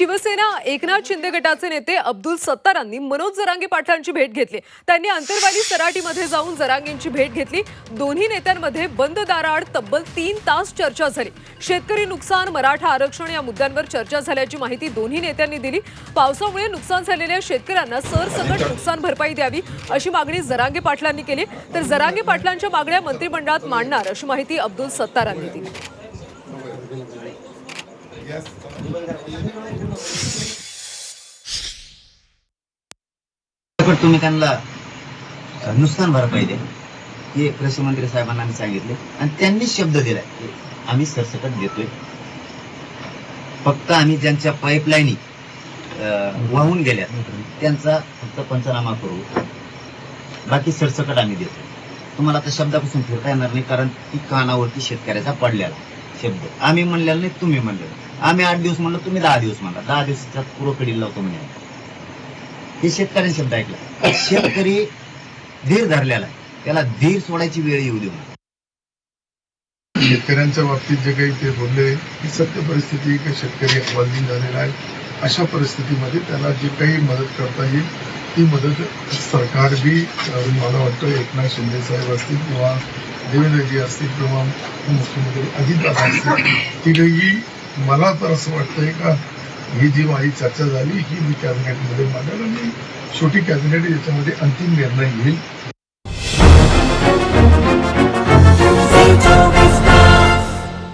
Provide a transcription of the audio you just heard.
शिवसेना एकनाथ शिंदे गटाचे नेते अब्दुल सत्तारांनी मनोज जरांगे पाटलांची भेट घेतली. त्यांनी अंतरवाली सराटीमध्ये जाऊन जरांगेंची भेट घेतली. दोन्ही नेत्यांमध्ये बंद दाराआड तब्बल तीन तास चर्चा झाली. शेतकरी नुकसान मराठा आरक्षण या मुद्द्यांवर चर्चा झाल्याची माहिती दोन्ही नेत्यांनी दिली. पावसामुळे नुकसान झालेल्या शेतकऱ्यांना सरसकट नुकसान भरपाई द्यावी अशी मागणी जरांगे पाटलांनी केली. तर जरांगे पाटलांच्या मागण्या मंत्रिमंडळात मांडणार अशी माहिती अब्दुल सत्तारांनी दिली. तुम्ही त्यांना नुकसान भरपाई द्या. हे कृषी मंत्री साहेबांना आम्ही सांगितले. आणि त्यांनी शब्द दिला आम्ही सरसकट देतोय. फक्त आम्ही ज्यांच्या पाईपलाईनी वाहून गेल्या त्यांचा फक्त पंचनामा करू. बाकी सरसकट आम्ही देतो तुम्हाला आता शब्दापासून फिरता येणार नाही कारण ती कानावरती शेतकऱ्याचा पडलेला शब्द. आम्ही म्हणलेला नाही तुम्ही म्हणलेला. आम्ही आठ दिवस म्हणलं तुम्ही दहा दिवस म्हणला. दहा दिवसात पूर्व पिढीला लावतो म्हणे. हे शेतकऱ्यांनी शब्द ऐकला. शेतकरी धीर धरलेला त्याला धीर सोडायची वेळ येऊ देऊ शेतकऱ्यांच्या बाबतीत जे काही ते बोलले ही सत्य परिस्थिती की शेतकरी हवालदिन झालेला आहे. अशा परिस्थितीमध्ये त्याला जे काही मदत करता येईल ती मदत सरकार बी मला वाटतं एकनाथ शिंदे साहेब असतील किंवा देवेंद्रजी असतील किंवा मुख्यमंत्री अजितदादा असतील तिघही मला तर असं वाटतंय का ही जी माझी चर्चा झाली ही मी कॅबिनेटमध्ये मांडेल आणि शेवटी कॅबिनेट याच्यामध्ये अंतिम निर्णय घेईल